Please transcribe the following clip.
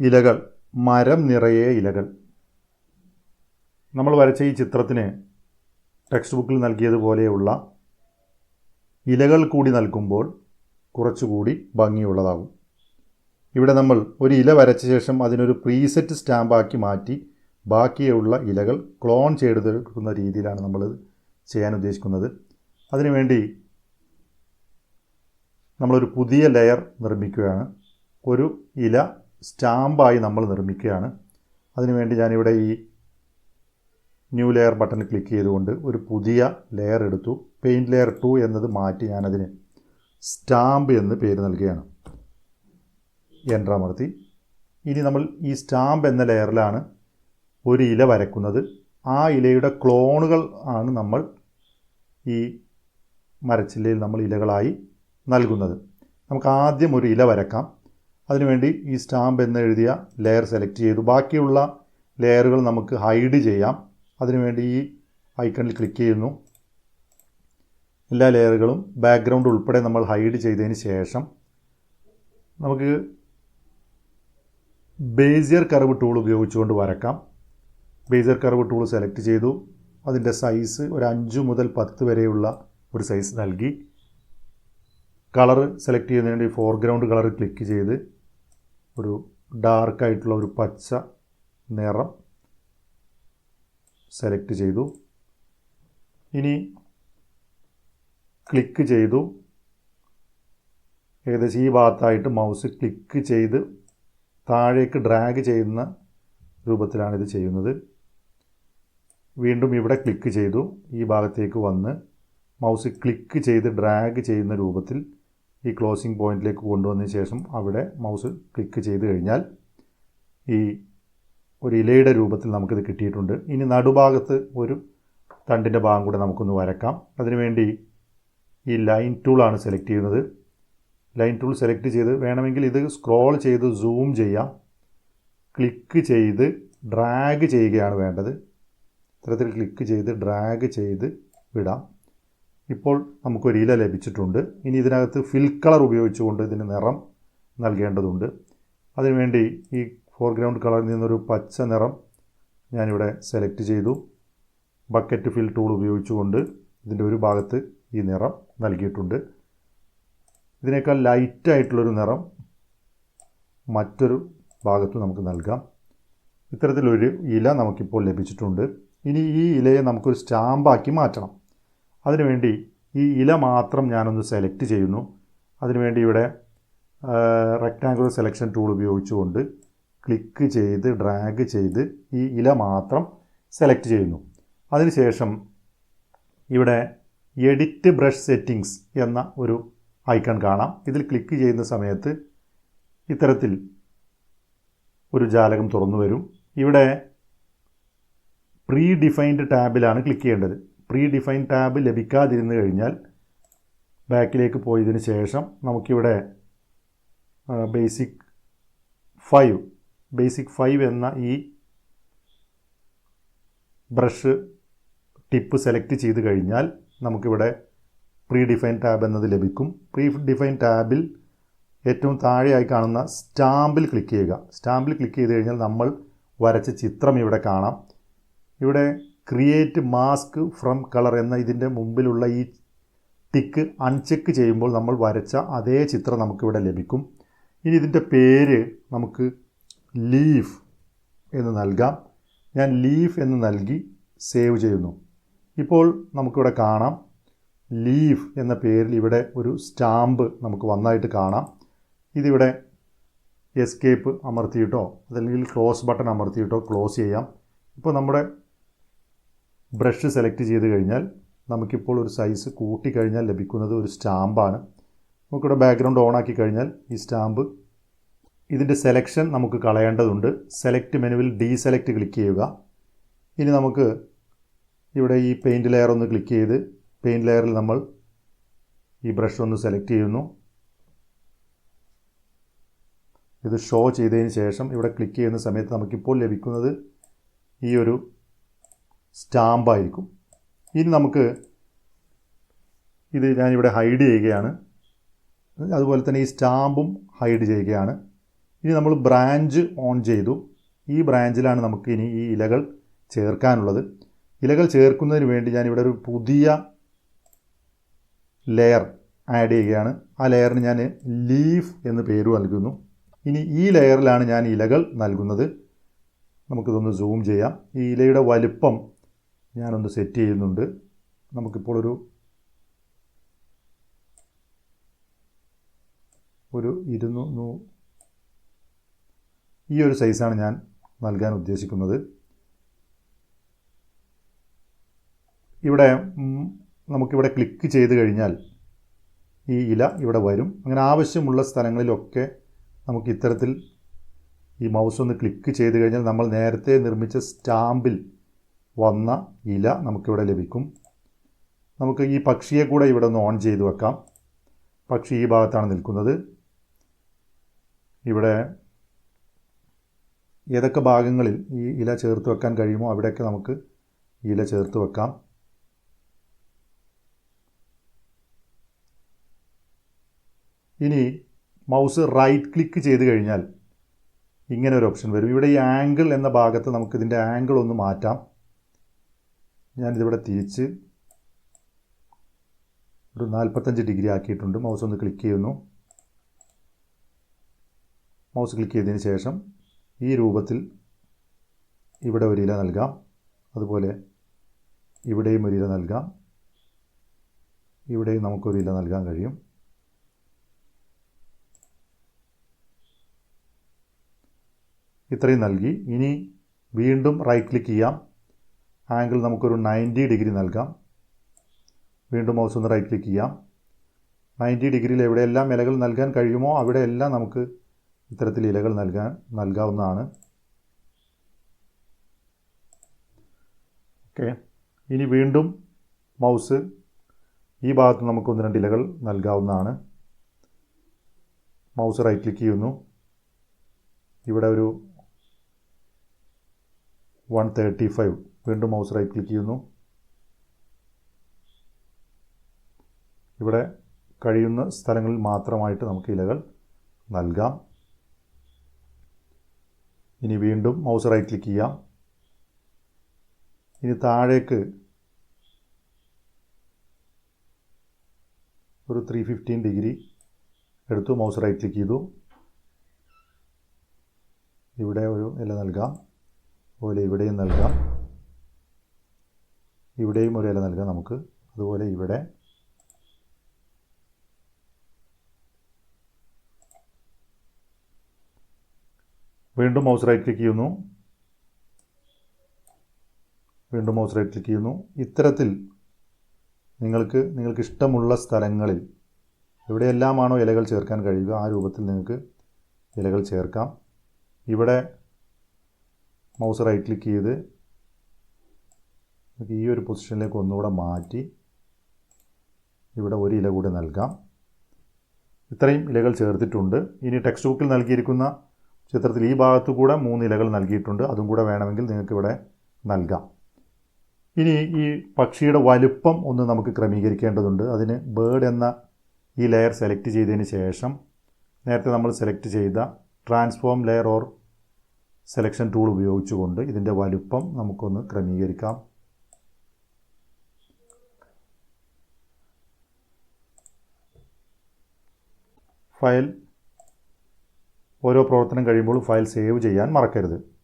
ഇലകൾ മരം നിറയെ ഇലകൾ. നമ്മൾ വരച്ച ഈ ചിത്രത്തിന് ടെക്സ്റ്റ് ബുക്കിൽ നൽകിയതുപോലെയുള്ള ഇലകൾ കൂടി നൽകുമ്പോൾ കുറച്ചുകൂടി ഭംഗിയുള്ളതാകും. ഇവിടെ നമ്മൾ ഒരു ഇല വരച്ച ശേഷം അതിനൊരു പ്രീസെറ്റ് സ്റ്റാമ്പാക്കി മാറ്റി ബാക്കിയുള്ള ഇലകൾ ക്ലോൺ ചെയ്തെടുക്കുന്ന രീതിയിലാണ് നമ്മൾ ചെയ്യാൻ ഉദ്ദേശിക്കുന്നത്. അതിനുവേണ്ടി നമ്മളൊരു പുതിയ ലെയർ നിർമ്മിക്കുകയാണ്. ഒരു ഇല സ്റ്റാമ്പായി നമ്മൾ നിർമ്മിക്കുകയാണ്. അതിനുവേണ്ടി ഞാനിവിടെ ഈ ന്യൂ ലെയർ ബട്ടൺ ക്ലിക്ക് ചെയ്തുകൊണ്ട് ഒരു പുതിയ ലെയർ എടുത്തു. പെയിന്റ് ലെയർ ടു എന്നത് മാറ്റി ഞാനതിന് സ്റ്റാമ്പ് എന്ന് പേര് നൽകുകയാണ്. എന്റർ അമർത്തി. ഇനി നമ്മൾ ഈ സ്റ്റാമ്പ് എന്ന ലെയറിലാണ് ഒരു ഇല വരക്കുന്നത് ആ ഇലയുടെ ക്ലോണുകൾ ആണ് നമ്മൾ ഈ മരച്ചില്ലയിൽ നമ്മൾ ഇലകളായി നൽകുന്നത്. നമുക്ക് ആദ്യം ഒരു ഇല വരക്കാം. അതിനുവേണ്ടി ഈ സ്റ്റാമ്പ് എന്ന് എഴുതിയ ലെയർ സെലക്ട് ചെയ്തു. ബാക്കിയുള്ള ലെയറുകൾ നമുക്ക് ഹൈഡ് ചെയ്യാം. അതിനുവേണ്ടി ഈ ഐക്കണിൽ ക്ലിക്ക് ചെയ്യുന്നു. എല്ലാ ലെയറുകളും ബാക്ക്ഗ്രൗണ്ട് ഉൾപ്പെടെ നമ്മൾ ഹൈഡ് ചെയ്തതിന് ശേഷം നമുക്ക് ബേസിയർ കർവ് ടൂൾ ഉപയോഗിച്ചുകൊണ്ട് വരക്കാം. ബേസിയർ കർവ് ടൂൾ സെലക്ട് ചെയ്തു. അതിന്റെ സൈസ് ഒരു അഞ്ച് മുതൽ പത്ത് വരെയുള്ള ഒരു സൈസ് നൽകി. കളർ സെലക്ട് ചെയ്യുന്നതിന് വേണ്ടി ഫോർഗ്രൗണ്ട് കളർ ക്ലിക്ക് ചെയ്ത് ഒരു ഡാർക്കായിട്ടുള്ള ഒരു പച്ച നിറം സെലക്ട് ചെയ്തു. ഇനി ക്ലിക്ക് ചെയ്തു. ഏകദേശം ഈ ഭാഗത്തായിട്ട് മൗസ് ക്ലിക്ക് ചെയ്ത് താഴേക്ക് ഡ്രാഗ് ചെയ്യുന്ന രൂപത്തിലാണ് ഇത് ചെയ്യുന്നത്. വീണ്ടും ഇവിടെ ക്ലിക്ക് ചെയ്തു. ഈ ഭാഗത്തേക്ക് വന്ന് മൗസ് ക്ലിക്ക് ചെയ്ത് ഡ്രാഗ് ചെയ്യുന്ന രൂപത്തിൽ ഈ ക്ലോസിംഗ് പോയിന്റിലേക്ക് കൊണ്ടുവന്ന ശേഷം അവിടെ മൗസ് ക്ലിക്ക് ചെയ്ത് കഴിഞ്ഞാൽ ഈ ഒരു ഇലയുടെ രൂപത്തിൽ നമുക്കിത് കിട്ടിയിട്ടുണ്ട്. ഇനി നടുഭാഗത്ത് ഒരു തണ്ടിന്റെ ഭാഗം കൂടെ നമുക്കൊന്ന് വരക്കാം. അതിനുവേണ്ടി ഈ ലൈൻ ടൂളാണ് സെലക്ട് ചെയ്യുന്നത്. ലൈൻ ടൂൾ സെലക്ട് ചെയ്ത് വേണമെങ്കിൽ ഇത് സ്ക്രോൾ ചെയ്ത് സൂം ചെയ്യാം. ക്ലിക്ക് ചെയ്ത് ഡ്രാഗ് ചെയ്യുകയാണ് വേണ്ടത്. ഇത്തരത്തിൽ ക്ലിക്ക് ചെയ്ത് ഡ്രാഗ് ചെയ്ത് വിടാം. ഇപ്പോൾ നമുക്കൊരു ഇല ലഭിച്ചിട്ടുണ്ട്. ഇനി ഇതിനകത്ത് ഫിൽ കളർ ഉപയോഗിച്ചുകൊണ്ട് ഇതിന് നിറം നൽകേണ്ടതുണ്ട്. അതിനുവേണ്ടി ഈ ഫോർഗ്രൗണ്ട് കളറിൽ നിന്നൊരു പച്ച നിറം ഞാനിവിടെ സെലക്ട് ചെയ്തു. ബക്കറ്റ് ഫിൽ ടൂൾ ഉപയോഗിച്ചുകൊണ്ട് ഇതിന്റെ ഒരു ഭാഗത്ത് ഈ നിറം നൽകിയിട്ടുണ്ട്. ഇതിനേക്കാൾ ലൈറ്റായിട്ടുള്ളൊരു നിറം മറ്റൊരു ഭാഗത്ത് നമുക്ക് നൽകാം. ഇത്തരത്തിലൊരു ഇല നമുക്കിപ്പോൾ ലഭിച്ചിട്ടുണ്ട്. ഇനി ഈ ഇലയെ നമുക്കൊരു സ്റ്റാമ്പാക്കി മാറ്റണം. അതിനുവേണ്ടി ഈ ഇല മാത്രം ഞാനൊന്ന് സെലക്ട് ചെയ്യുന്നു. അതിനുവേണ്ടി ഇവിടെ റെക്റ്റാങ്കുലർ സെലക്ഷൻ ടൂൾ ഉപയോഗിച്ചുകൊണ്ട് ക്ലിക്ക് ചെയ്ത് ഡ്രാഗ് ചെയ്ത് ഈ ഇല മാത്രം സെലക്ട് ചെയ്യുന്നു. അതിനുശേഷം ഇവിടെ എഡിറ്റ് ബ്രഷ് സെറ്റിങ്സ് എന്ന ഒരു ഐക്കൺ കാണാം. ഇതിൽ ക്ലിക്ക് ചെയ്യുന്ന സമയത്ത് ഇത്തരത്തിൽ ഒരു ജാലകം തുറന്നു വരും. ഇവിടെ പ്രീ ഡിഫൈൻഡ് ടാബിലാണ് ക്ലിക്ക് ചെയ്യേണ്ടത്. പ്രീ ഡിഫൈൻ ടാബ് ലഭിക്കാതിരുന്നു കഴിഞ്ഞാൽ ബാക്കിലേക്ക് പോയതിന് ശേഷം നമുക്കിവിടെ ബേസിക് ഫൈവ് ബേസിക് ഫൈവ് എന്ന ഈ ബ്രഷ് ടിപ്പ് സെലക്ട് ചെയ്ത് കഴിഞ്ഞാൽ നമുക്കിവിടെ പ്രീ ഡിഫൈൻ ടാബ് എന്നത് ലഭിക്കും. പ്രീ ഡിഫൈൻ ടാബിൽ ഏറ്റവും താഴെയായി കാണുന്ന സ്റ്റാമ്പിൽ ക്ലിക്ക് ചെയ്യുക. സ്റ്റാമ്പിൽ ക്ലിക്ക് ചെയ്ത് കഴിഞ്ഞാൽ നമ്മൾ വരച്ച ചിത്രം ഇവിടെ കാണാം. ഇവിടെ ക്രിയേറ്റ് മാസ്ക് ഫ്രം കളർ എന്ന ഇതിന്റെ മുമ്പിലുള്ള ഈ ടിക്ക് അൺചെക്ക് ചെയ്യുമ്പോൾ നമ്മൾ വരച്ച അതേ ചിത്രം നമുക്കിവിടെ ലഭിക്കും. ഇനി ഇതിന്റെ പേര് നമുക്ക് ലീഫ് എന്ന് നൽകാം. ഞാൻ ലീഫ് എന്ന് നൽകി സേവ് ചെയ്യുന്നു. ഇപ്പോൾ നമുക്കിവിടെ കാണാം. ലീഫ് എന്ന പേരിൽ ഇവിടെ ഒരു സ്റ്റാമ്പ് നമുക്ക് വന്നായിട്ട് കാണാം. ഇതിവിടെ എസ്കേപ്പ് അമർത്തിയിട്ടോ അതല്ലെങ്കിൽ ക്ലോസ് ബട്ടൺ അമർത്തിയിട്ടോ ക്ലോസ് ചെയ്യാം. ഇപ്പോൾ നമ്മുടെ ബ്രഷ് സെലക്ട് ചെയ്ത് കഴിഞ്ഞാൽ നമുക്കിപ്പോൾ ഒരു സൈസ് കൂട്ടിക്കഴിഞ്ഞാൽ ലഭിക്കുന്നത് ഒരു സ്റ്റാമ്പാണ്. നമുക്കിവിടെ ബാക്ക്ഗ്രൗണ്ട് ഓൺ ആക്കി കഴിഞ്ഞാൽ ഈ സ്റ്റാമ്പ്. ഇതിന്റെ സെലക്ഷൻ നമുക്ക് കളയേണ്ടതുണ്ട്. സെലക്ട് മെനുവിൽ ഡീ സെലക്ട് ക്ലിക്ക് ചെയ്യുക. ഇനി നമുക്ക് ഇവിടെ ഈ പെയിന്റ് ലെയർ ഒന്ന് ക്ലിക്ക് ചെയ്ത് പെയിന്റ് ലെയറിൽ നമ്മൾ ഈ ബ്രഷ് ഒന്ന് സെലക്ട് ചെയ്യുന്നു. ഇത് ഷോ ചെയ്തതിന് ശേഷം ഇവിടെ ക്ലിക്ക് ചെയ്യുന്ന സമയത്ത് നമുക്കിപ്പോൾ ലഭിക്കുന്നത് ഈ ഒരു സ്റ്റാമ്പായിരിക്കും. ഇനി നമുക്ക് ഇത് ഞാനിവിടെ ഹൈഡ് ചെയ്യുകയാണ്. അതുപോലെ തന്നെ ഈ സ്റ്റാമ്പും ഹൈഡ് ചെയ്യുകയാണ്. ഇനി നമ്മൾ ബ്രാഞ്ച് ഓൺ ചെയ്തു. ഈ ബ്രാഞ്ചിലാണ് നമുക്ക് ഇനി ഈ ഇലകൾ ചേർക്കാനുള്ളത്. ഇലകൾ ചേർക്കുന്നതിന് വേണ്ടി ഞാനിവിടെ ഒരു പുതിയ ലെയർ ആഡ് ചെയ്യുകയാണ്. ആ ലെയറിന് ഞാൻ ലീഫ് എന്ന് പേര് നൽകുന്നു. ഇനി ഈ ലെയറിലാണ് ഞാൻ ഇലകൾ നൽകുന്നത്. നമുക്കിതൊന്ന് സൂം ചെയ്യാം. ഈ ഇലയുടെ വലുപ്പം ഞാനൊന്ന് സെറ്റ് ചെയ്യുന്നുണ്ട്. നമുക്കിപ്പോൾ ഒരു ഒരു ഇരുന്നൂ ഈ ഒരു സൈസാണ് ഞാൻ നൽകാൻ ഉദ്ദേശിക്കുന്നത്. ഇവിടെ നമുക്കിവിടെ ക്ലിക്ക് ചെയ്ത് കഴിഞ്ഞാൽ ഈ ഇല ഇവിടെ വരും. അങ്ങനെ ആവശ്യമുള്ള സ്ഥലങ്ങളിലൊക്കെ നമുക്ക് ഇത്തരത്തിൽ ഈ മൗസ് ഒന്ന് ക്ലിക്ക് ചെയ്ത് കഴിഞ്ഞാൽ നമ്മൾ നേരത്തെ നിർമ്മിച്ച സ്റ്റാമ്പിൽ വന്ന ഇല നമുക്കിവിടെ ലഭിക്കും. നമുക്ക് ഈ പക്ഷിയെ കൂടെ ഇവിടെ ഒന്ന് ഓൺ ചെയ്ത് വെക്കാം. പക്ഷി ഈ ഭാഗത്താണ് നിൽക്കുന്നത്. ഇവിടെ ഏതൊക്കെ ഭാഗങ്ങളിൽ ഈ ഇല ചേർത്ത് വെക്കാൻ കഴിയുമോ അവിടെയൊക്കെ നമുക്ക് ഇല ചേർത്ത് വെക്കാം. ഇനി മൗസ് റൈറ്റ് ക്ലിക്ക് ചെയ്ത് കഴിഞ്ഞാൽ ഇങ്ങനെ ഒരു ഓപ്ഷൻ വരും. ഇവിടെ ഈ ആംഗിൾ എന്ന ഭാഗത്ത് നമുക്കിതിന്റെ ആംഗിൾ ഒന്ന് മാറ്റാം. ഞാനിതിവിടെ തിരിച്ച് ഒരു നാൽപ്പത്തഞ്ച് ഡിഗ്രി ആക്കിയിട്ടുണ്ട്. മൗസ് ഒന്ന് ക്ലിക്ക് ചെയ്യുന്നു. മൗസ് ക്ലിക്ക് ചെയ്തതിന് ശേഷം ഈ രൂപത്തിൽ ഇവിടെ ഒരു ഇല നൽകാം. അതുപോലെ ഇവിടെയും ഒരു ഇല നൽകാം. ഇവിടെയും നമുക്കൊരു ഇല നൽകാൻ കഴിയും. ഇത്രയും നൽകി. ഇനി വീണ്ടും റൈറ്റ് ക്ലിക്ക് ചെയ്യാം. ആംഗിൾ നമുക്കൊരു നയന്റി ഡിഗ്രി നൽകാം. വീണ്ടും മൗസ് ഒന്ന് റൈറ്റ് ക്ലിക്ക് ചെയ്യാം. നയന്റി ഡിഗ്രിയിൽ എവിടെയെല്ലാം ഇലകൾ നൽകാൻ കഴിയുമോ അവിടെയെല്ലാം നമുക്ക് ഇത്തരത്തിൽ ഇലകൾ നൽകാൻ നൽകാവുന്നതാണ്. ഓക്കെ ഇനി വീണ്ടും മൗസ് ഈ ഭാഗത്ത് നമുക്ക് ഒന്ന് രണ്ട് ഇലകൾ നൽകാവുന്നതാണ്. മൗസ് റൈറ്റ് ക്ലിക്ക് ചെയ്യുന്നു. ഇവിടെ ഒരു വൺ തേർട്ടി ഫൈവ് വീണ്ടും മൗസ് റൈറ്റ് ക്ലിക്ക് ചെയ്യുന്നു. ഇവിടെ കഴിയുന്ന സ്ഥലങ്ങളിൽ മാത്രമായിട്ട് നമുക്ക് ഇലകൾ നൽകാം. ഇനി വീണ്ടും മൗസ് റൈറ്റ് ക്ലിക്ക് ചെയ്യാം. ഇനി താഴേക്ക് ഒരു ത്രീ ഫിഫ്റ്റീൻ ഡിഗ്രി എടുത്തു മൗസ് റൈറ്റ് ക്ലിക്ക് ചെയ്തു. ഇവിടെ ഒരു ഇല നൽകാം. അതുപോലെ ഇവിടെയും നൽകാം. ഇവിടെയും ഒരു ഇല നൽകാം നമുക്ക്. അതുപോലെ ഇവിടെ വീണ്ടും മൗസ് റൈറ്റ് ക്ലിക്ക് ചെയ്യുന്നു. വീണ്ടും മൗസ് റൈറ്റ് ക്ലിക്ക് ചെയ്യുന്നു. ഇത്തരത്തിൽ നിങ്ങൾക്ക് നിങ്ങൾക്ക് ഇഷ്ടമുള്ള സ്ഥലങ്ങളിൽ എവിടെയെല്ലാമാണോ ഇലകൾ ചേർക്കാൻ കഴിയുക ആ രൂപത്തിൽ നിങ്ങൾക്ക് ഇലകൾ ചേർക്കാം. ഇവിടെ മൗസ് റൈറ്റ് ക്ലിക്ക് ചെയ്ത് നമുക്ക് ഈ ഒരു പൊസിഷനിലേക്ക് ഒന്നുകൂടെ മാറ്റി ഇവിടെ ഒരു ഇല കൂടി നൽകാം. ഇത്രയും ഇലകൾ ചേർത്തിട്ടുണ്ട്. ഇനി ടെക്സ്റ്റ് ബുക്കിൽ നൽകിയിരിക്കുന്ന ചിത്രത്തിൽ ഈ ഭാഗത്തു കൂടെ മൂന്ന് ഇലകൾ നൽകിയിട്ടുണ്ട്. അതും കൂടെ വേണമെങ്കിൽ നിങ്ങൾക്ക് ഇവിടെ നൽകാം. ഇനി ഈ പക്ഷിയുടെ വലുപ്പം ഒന്ന് നമുക്ക് ക്രമീകരിക്കേണ്ടതുണ്ട്. അതിന് ബേഡ് എന്ന ഈ ലെയർ സെലക്ട് ചെയ്തതിന് ശേഷം നേരത്തെ നമ്മൾ സെലക്ട് ചെയ്ത transform layer or selection tool ഉപയോഗിച്ചുകൊണ്ട് ഇതിന്റെ വലുപ്പം നമുക്കൊന്ന് ക്രമീകരിക്കാം. ഫയൽ ഓരോ പ്രവർത്തനം കഴിയുമ്പോൾ ഫയൽ സേവ് ചെയ്യാൻ മറക്കരുത്.